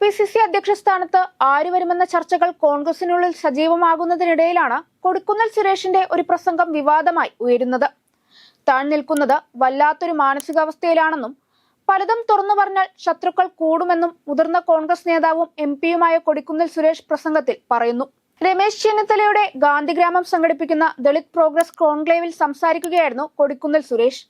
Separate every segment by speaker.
Speaker 1: P C C അധ്യക്ഷ സ്ഥാനത്ത് ആര് വരുമെന്ന ചർച്ചകൾ കോൺഗ്രസിനുള്ളിൽ സജീവമാകുന്നതിനിടയിലാണ് കൊടിക്കുന്നിൽ സുരേഷിന്റെ ഒരു പ്രസംഗം വിവാദമായി ഉയരുന്നത്. താൻ നിൽക്കുന്നത് വല്ലാത്തൊരു മാനസികാവസ്ഥയിലാണെന്നും പലതും തുറന്നു പറഞ്ഞാൽ ശത്രുക്കൾ കൂടുമെന്നും മുതിർന്ന കോൺഗ്രസ് നേതാവും എം പിയുമായ കൊടിക്കുന്നിൽ സുരേഷ് പ്രസംഗത്തിൽ പറയുന്നു. രമേശ് ചെന്നിത്തലയുടെ ഗാന്ധിഗ്രാമം സംഘടിപ്പിക്കുന്ന ദളിത് പ്രോഗ്രസ് കോൺക്ലേവിൽ സംസാരിക്കുകയായിരുന്നു കൊടിക്കുന്നിൽ സുരേഷ്.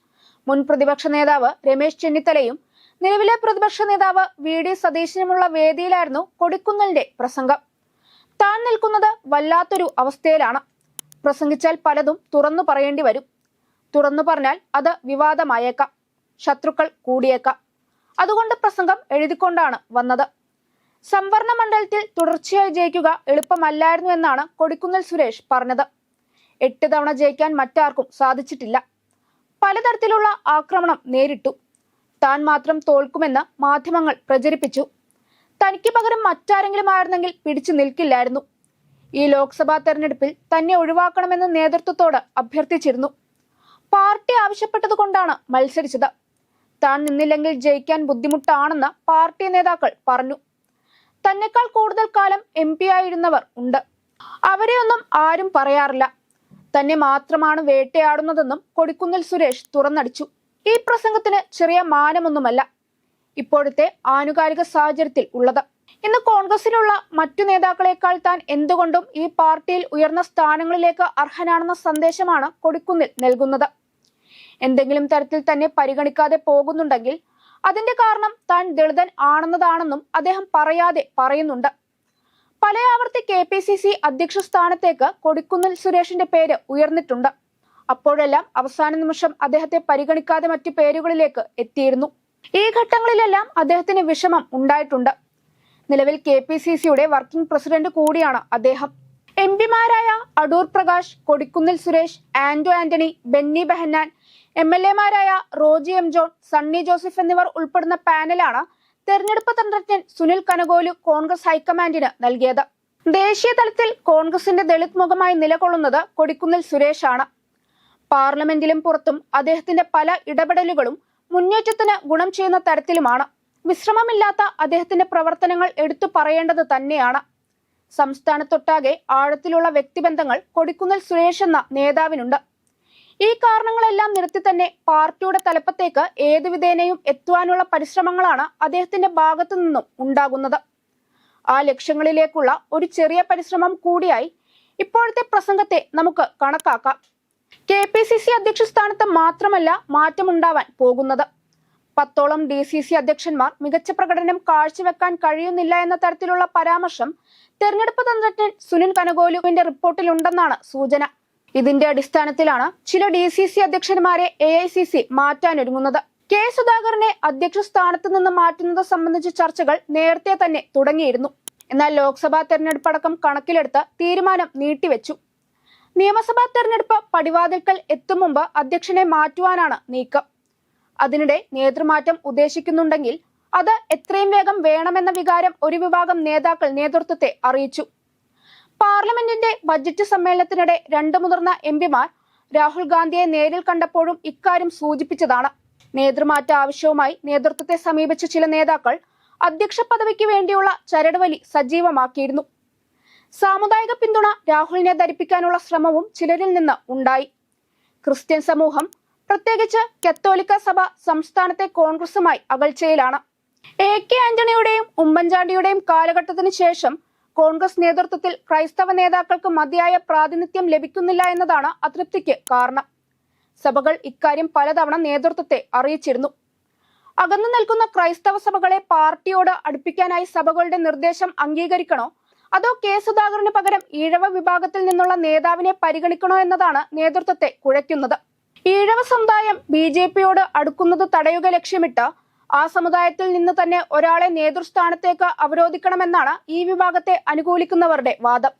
Speaker 1: മുൻ പ്രതിപക്ഷ നേതാവ് രമേശ് ചെന്നിത്തലയും നിലവിലെ പ്രതിപക്ഷ നേതാവ് വി ഡി സതീശനുമുള്ള വേദിയിലായിരുന്നു കൊടിക്കുന്നിലിന്റെ പ്രസംഗം. താൻ നിൽക്കുന്നത് വല്ലാത്തൊരു അവസ്ഥയിലാണ്. പ്രസംഗിച്ചാൽ പലതും തുറന്നു പറയേണ്ടി വരും. തുറന്നു പറഞ്ഞാൽ അത് വിവാദമായേക്കാം. ശത്രുക്കൾ കൂടിയേക്കാം. അതുകൊണ്ട് പ്രസംഗം എഴുതിക്കൊണ്ടാണ് വന്നത്. സംവരണ മണ്ഡലത്തിൽ തുടർച്ചയായി ജയിക്കുക എളുപ്പമല്ലായിരുന്നു എന്നാണ് കൊടിക്കുന്നിൽ സുരേഷ് പറഞ്ഞത്. എട്ട് തവണ ജയിക്കാൻ മറ്റാർക്കും സാധിച്ചിട്ടില്ല. പലതരത്തിലുള്ള ആക്രമണം നേരിട്ടു. താൻ മാത്രം തോൽക്കുമെന്ന് മാധ്യമങ്ങൾ പ്രചരിപ്പിച്ചു. തനിക്ക് പകരം മറ്റാരെങ്കിലും ആയിരുന്നെങ്കിൽ പിടിച്ചു നിൽക്കില്ലായിരുന്നു. ഈ ലോക്സഭാ തെരഞ്ഞെടുപ്പിൽ തന്നെ ഒഴിവാക്കണമെന്ന് നേതൃത്വത്തോട് അഭ്യർത്ഥിച്ചിരുന്നു. പാർട്ടി ആവശ്യപ്പെട്ടതുകൊണ്ടാണ് മത്സരിച്ചത്. താൻ നിന്നില്ലെങ്കിൽ ജയിക്കാൻ ബുദ്ധിമുട്ടാണെന്ന് പാർട്ടി നേതാക്കൾ പറഞ്ഞു. തന്നെക്കാൾ കൂടുതൽ കാലം എം പി ആയിരുന്നവർ ഉണ്ട്. അവരെയൊന്നും ആരും പറയാറില്ല. തന്നെ മാത്രമാണ് വേട്ടയാടുന്നതെന്നും കൊടിക്കുന്നിൽ സുരേഷ് തുറന്നടിച്ചു. ഈ പ്രസംഗത്തിന് ചെറിയ മാനമൊന്നുമല്ല. ഇപ്പോഴത്തെ ആനുകാലിക സാഹചര്യത്തിൽ ഉള്ളത്. ഇന്ന് കോൺഗ്രസിലുള്ള മറ്റു നേതാക്കളെക്കാൾ താൻ എന്തുകൊണ്ടും ഈ പാർട്ടിയിൽ ഉയർന്ന സ്ഥാനങ്ങളിലേക്ക് അർഹനാണെന്ന സന്ദേശമാണ് കൊടിക്കുന്നിൽ നൽകുന്നത്. എന്തെങ്കിലും തരത്തിൽ തന്നെ പരിഗണിക്കാതെ പോകുന്നുണ്ടെങ്കിൽ അതിന്റെ കാരണം താൻ ദളിതൻ ആണെന്നതാണെന്നും അദ്ദേഹം പറയാതെ പറയുന്നുണ്ട്. പല ആവർത്തി കെ പി സി സി അധ്യക്ഷ സ്ഥാനത്തേക്ക് കൊടിക്കുന്നിൽ സുരേഷിന്റെ പേര് ഉയർന്നിട്ടുണ്ട്. അപ്പോഴെല്ലാം അവസാന നിമിഷം അദ്ദേഹത്തെ പരിഗണിക്കാതെ മറ്റു പേരുകളിലേക്ക് എത്തിയിരുന്നു. ഈ ഘട്ടങ്ങളിലെല്ലാം അദ്ദേഹത്തിന് വിഷമം ഉണ്ടായിട്ടുണ്ട്. നിലവിൽ കെ പി സി സിയുടെ വർക്കിംഗ് പ്രസിഡന്റ് കൂടിയാണ് അദ്ദേഹം. എം പിമാരായ അടൂർ പ്രകാശ് കൊടിക്കുന്നിൽ സുരേഷ് ആന്റോ ആന്റണി ബെന്നി ബെഹന്നാൻ എം എൽ എമാരായ റോജി എം ജോൺ സണ്ണി ജോസഫ് എന്നിവർ ഉൾപ്പെടുന്ന പാനലാണ് തെരഞ്ഞെടുപ്പ് തന്ത്രജ്ഞൻ സുനിൽ കനകോലു കോൺഗ്രസ് ഹൈക്കമാൻഡിന് നൽകിയത്. ദേശീയ തലത്തിൽ കോൺഗ്രസിന്റെ ദളിത് മുഖമായി നിലകൊള്ളുന്നത് കൊടിക്കുന്നിൽ സുരേഷാണ്. പാർലമെന്റിലും പുറത്തും അദ്ദേഹത്തിന്റെ പല ഇടപെടലുകളും മുന്നേറ്റത്തിന് ഗുണം ചെയ്യുന്ന തരത്തിലുമാണ്. വിശ്രമമില്ലാത്ത അദ്ദേഹത്തിന്റെ പ്രവർത്തനങ്ങൾ എടുത്തു പറയേണ്ടത് തന്നെയാണ്. സംസ്ഥാനത്തൊട്ടാകെ ആഴത്തിലുള്ള വ്യക്തിബന്ധങ്ങൾ കൊടിക്കുന്നിൽ സുരേഷ് എന്ന നേതാവിനുണ്ട്. ഈ കാരണങ്ങളെല്ലാം നിർത്തി തന്നെ പാർട്ടിയുടെ തലപ്പത്തേക്ക് ഏതു വിധേനയും എത്തുവാനുള്ള പരിശ്രമങ്ങളാണ് അദ്ദേഹത്തിന്റെ ഭാഗത്തു നിന്നും ഉണ്ടാകുന്നത്. ആ ലക്ഷ്യങ്ങളിലേക്കുള്ള ഒരു ചെറിയ പരിശ്രമം കൂടിയായി ഇപ്പോഴത്തെ പ്രസംഗത്തെ നമുക്ക് കണക്കാക്കാം. കെ പി സി സി അധ്യക്ഷ സ്ഥാനത്ത് മാത്രമല്ല മാറ്റമുണ്ടാവാൻ പോകുന്നത്. പത്തോളം ഡി സി സി അധ്യക്ഷന്മാർ മികച്ച പ്രകടനം കാഴ്ചവെക്കാൻ കഴിയുന്നില്ല എന്ന തരത്തിലുള്ള പരാമർശം തെരഞ്ഞെടുപ്പ് തന്ത്രജ്ഞൻ സുനിൽ കനകോലുവിന്റെ റിപ്പോർട്ടിലുണ്ടെന്നാണ് സൂചന. ഇതിന്റെ അടിസ്ഥാനത്തിലാണ് ചില ഡി സി സി അധ്യക്ഷന്മാരെ എ ഐ സി സി മാറ്റാനൊരുങ്ങുന്നത്. കെ സുധാകരനെ അധ്യക്ഷ സ്ഥാനത്ത് നിന്ന് മാറ്റുന്നത് സംബന്ധിച്ച ചർച്ചകൾ നേരത്തെ തന്നെ തുടങ്ങിയിരുന്നു. എന്നാൽ ലോക്സഭാ തെരഞ്ഞെടുപ്പ് അടക്കം കണക്കിലെടുത്ത് തീരുമാനം നീട്ടിവെച്ചു. നിയമസഭാ തെരഞ്ഞെടുപ്പ് പടിവാതിൽക്കൽ എത്തും മുമ്പ് അധ്യക്ഷനെ മാറ്റുവാനാണ് നീക്കം. അതിനിടെ നേതൃമാറ്റം ഉദ്ദേശിക്കുന്നുണ്ടെങ്കിൽ അത് എത്രയും വേഗം വേണമെന്ന വികാരം ഒരു വിഭാഗം നേതാക്കൾ നേതൃത്വത്തെ അറിയിച്ചു. പാർലമെന്റിന്റെ ബജറ്റ് സമ്മേളനത്തിനിടെ രണ്ട് മുതിർന്ന എം പിമാർ രാഹുൽ ഗാന്ധിയെ നേരിൽ കണ്ടപ്പോഴും ഇക്കാര്യം സൂചിപ്പിച്ചതാണ്. നേതൃമാറ്റ ആവശ്യവുമായി നേതൃത്വത്തെ സമീപിച്ച ചില നേതാക്കൾ അധ്യക്ഷ പദവിക്ക് വേണ്ടിയുള്ള ചരടുവലി സജീവമാക്കിയിരുന്നു. സാമുദായിക പിന്തുണ രാഹുലിനെ ധരിപ്പിക്കാനുള്ള ശ്രമവും ചിലരിൽ നിന്ന് ഉണ്ടായി. ക്രിസ്ത്യൻ സമൂഹം പ്രത്യേകിച്ച് കത്തോലിക്ക സഭ സംസ്ഥാനത്തെ കോൺഗ്രസുമായി അകൽച്ചയിലാണ്. എ കെ ആന്റണിയുടെയും ഉമ്മൻചാണ്ടിയുടെയും കാലഘട്ടത്തിന് ശേഷം കോൺഗ്രസ് നേതൃത്വത്തിൽ ക്രൈസ്തവ നേതാക്കൾക്ക് മതിയായ പ്രാതിനിധ്യം ലഭിക്കുന്നില്ല എന്നതാണ് അതൃപ്തിക്ക് കാരണം. സഭകൾ ഇക്കാര്യം പലതവണ നേതൃത്വത്തെ അറിയിച്ചിരുന്നു. അകന്നു നിൽക്കുന്ന ക്രൈസ്തവ സഭകളെ പാർട്ടിയോട് അടുപ്പിക്കാനായി സഭകളുടെ നിർദ്ദേശം അംഗീകരിക്കണോ അതോ കെ സുധാകരന് പകരം ഈഴവ വിഭാഗത്തിൽ നിന്നുള്ള നേതാവിനെ പരിഗണിക്കണോ എന്നതാണ് നേതൃത്വത്തെ കുഴയ്ക്കുന്നത്. ഈഴവ സമുദായം ബി ജെ പിയോട് അടുക്കുന്നത് തടയുക ലക്ഷ്യമിട്ട് ആ സമുദായത്തിൽ നിന്ന് തന്നെ ഒരാളെ നേതൃസ്ഥാനത്തേക്ക് അവരോധിക്കണമെന്നാണ് ഈ വിഭാഗത്തെ അനുകൂലിക്കുന്നവരുടെ വാദം.